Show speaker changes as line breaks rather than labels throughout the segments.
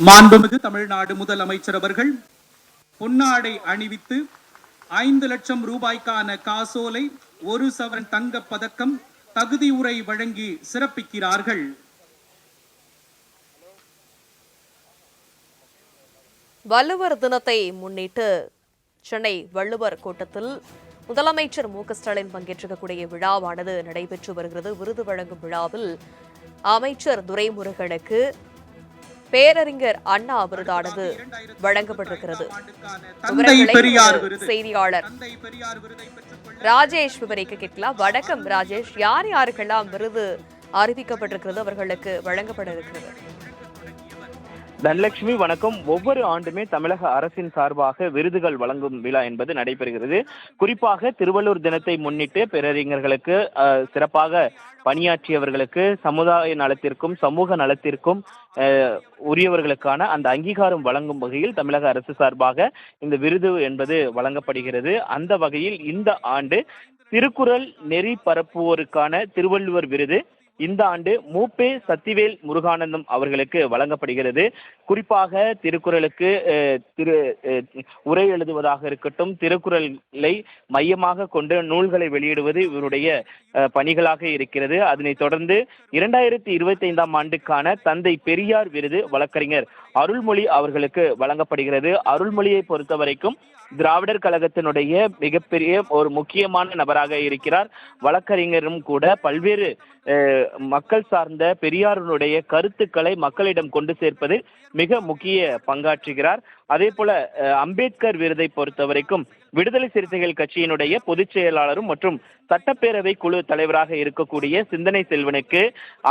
மாண்புமிகு தமிழ்நாடு முதலமைச்சர் அவர்கள் பொன்னாடை அணிவித்து ஐந்து லட்சம் ரூபாய்க்கான காசோலை ஒரு சவரன் தங்கப் பதக்கம் தகுதி உரை வழங்கி சிறப்பிக்கிறார்கள்.
வள்ளுவர் தினத்தை முன்னிட்டு சென்னை வள்ளுவர் கோட்டத்தில் முதலமைச்சர் மு க ஸ்டாலின் பங்கேற்றிருக்கக்கூடிய விழாவானது நடைபெற்று வருகிறது. விருது வழங்கும் விழாவில் அமைச்சர் துரைமுருகனுக்கு பேரறிஞர் அண்ணா விருதானது வழங்கப்பட்டிருக்கிறது. செய்தியாளர் ராஜேஷ் விவரிக்க கேட்கலாம். வணக்கம் ராஜேஷ். யார் யாருக்கெல்லாம் விருது அறிவிக்கப்பட்டிருக்கிறது அவர்களுக்கு வழங்கப்பட இருக்கிறது?
தனலட்சுமி வணக்கம். ஒவ்வொரு ஆண்டுமே தமிழக அரசின் சார்பாக விருதுகள் வழங்கும் விழா என்பது நடைபெறுகிறது. குறிப்பாக திருவள்ளூர் தினத்தை முன்னிட்டு பேரறிஞர்களுக்கு சிறப்பாக பணியாற்றியவர்களுக்கு சமுதாய நலத்திற்கும் சமூக நலத்திற்கும் உரியவர்களுக்கான அந்த அங்கீகாரம் வழங்கும் வகையில் தமிழக அரசு சார்பாக இந்த விருது என்பது வழங்கப்படுகிறது. அந்த வகையில் இந்த ஆண்டு திருக்குறள் நெறி பரப்புவோருக்கான திருவள்ளுவர் விருது இந்த ஆண்டு மூப்பே சத்திவேல் முருகானந்தம் அவர்களுக்கு வழங்கப்படுகிறது. குறிப்பாக திருக்குறளுக்கு திரு உரை எழுதுவதாக இருக்கட்டும் திருக்குறளை மையமாக கொண்டு நூல்களை வெளியிடுவது இவருடைய பணிகளாக இருக்கிறது. அதனைத் தொடர்ந்து இரண்டாயிரத்தி இருபத்தி ஐந்தாம் ஆண்டுக்கான தந்தை பெரியார் விருது வழக்கறிஞர் அருள்மொழி அவர்களுக்கு வழங்கப்படுகிறது. அருள்மொழியை பொறுத்த வரைக்கும் திராவிடர் கழகத்தினுடைய மிகப்பெரிய ஒரு முக்கியமான நபராக இருக்கிறார். வழக்கறிஞரும் கூட பல்வேறு மக்கள் சார்ந்த பெரியாருடைய கருத்துக்களை மக்களிடம் கொண்டு சேர்ப்பது மிக முக்கிய பங்காற்றுகிறார். அதே போல அம்பேத்கர் விருதை பொறுத்த வரைக்கும் விடுதலை சிறுத்தைகள் கட்சியினுடைய பொதுச் செயலாளரும் மற்றும் சட்டப்பேரவை குழு தலைவராக இருக்கக்கூடிய சிந்தனை செல்வனுக்கு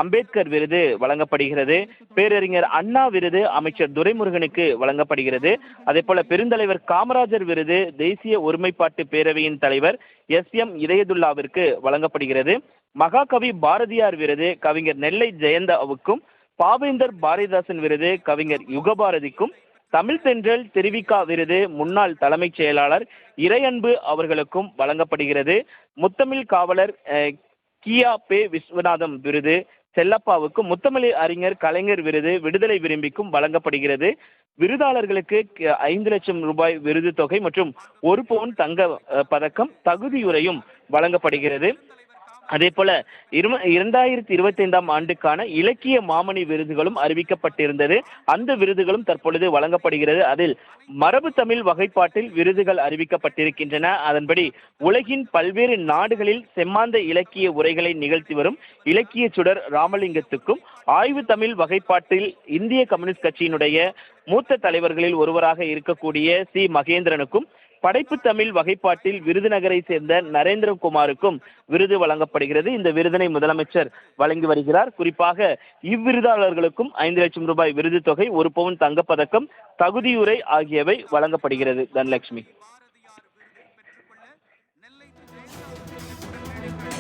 அம்பேத்கர் விருது வழங்கப்படுகிறது. பேரறிஞர் அண்ணா விருது அமைச்சர் துரைமுருகனுக்கு வழங்கப்படுகிறது. அதே போல பெருந்தலைவர் காமராஜர் விருது தேசிய ஒருமைப்பாட்டு பேரவையின் தலைவர் எஸ். எம். இதயதுல்லாவிற்கு வழங்கப்படுகிறது. மகாகவி பாரதியார் விருது கவிஞர் நெல்லை ஜெயந்தாவுக்கும் பாவேந்தர் பாரதிதாசன் விருது கவிஞர் யுகபாரதிக்கும் தமிழ் தென்றல் தெரிவிக்கா விருது முன்னாள் தலைமைச் செயலாளர் இறையன்பு அவர்களுக்கும் வழங்கப்படுகிறது. முத்தமிழ் காவலர் கியா பே விஸ்வநாதம் விருது செல்லப்பாவுக்கும் முத்தமிழ் அறிஞர் கலைஞர் விருது விடுதலை விரும்பிக்கும் வழங்கப்படுகிறது. விருதாளர்களுக்கு ஐந்து லட்சம் ரூபாய் விருது தொகை மற்றும் ஒரு பவுன் தங்க பதக்கம் தகுதியுரையும் வழங்கப்படுகிறது. அதே போல இரும இரண்டாயிரத்தி இருபத்தி ஐந்தாம் ஆண்டுக்கான இலக்கிய மாமணி விருதுகளும் அறிவிக்கப்பட்டிருந்தது. அந்த விருதுகளும் தற்பொழுது வழங்கப்படுகிறது. அதில் மரபு தமிழ் வகைப்பாட்டில் விருதுகள் அறிவிக்கப்பட்டிருக்கின்றன. அதன்படி உலகின் பல்வேறு நாடுகளில் செம்மாந்த இலக்கிய உரைகளை நிகழ்த்தி வரும் இலக்கிய சுடர் ராமலிங்கத்துக்கும் ஆய்வு தமிழ் வகைப்பாட்டில் இந்திய கம்யூனிஸ்ட் கட்சியினுடைய மூத்த தலைவர்களில் ஒருவராக இருக்கக்கூடிய சி மகேந்திரனுக்கும் படைப்பு தமிழ் வகைப்பாட்டில் விருதுநகரை சேர்ந்த நரேந்திரகுமாருக்கும் விருது வழங்கப்படுகிறது. இந்த விருதினை முதலமைச்சர் வழங்கி வருகிறார். குறிப்பாக இவ்விருதாளர்களுக்கும் ஐந்து லட்சம் ரூபாய் விருது தொகை ஒரு பவுன் தங்கப்பதக்கம் தகுதியுரை ஆகியவை வழங்கப்படுகிறது தனலட்சுமி.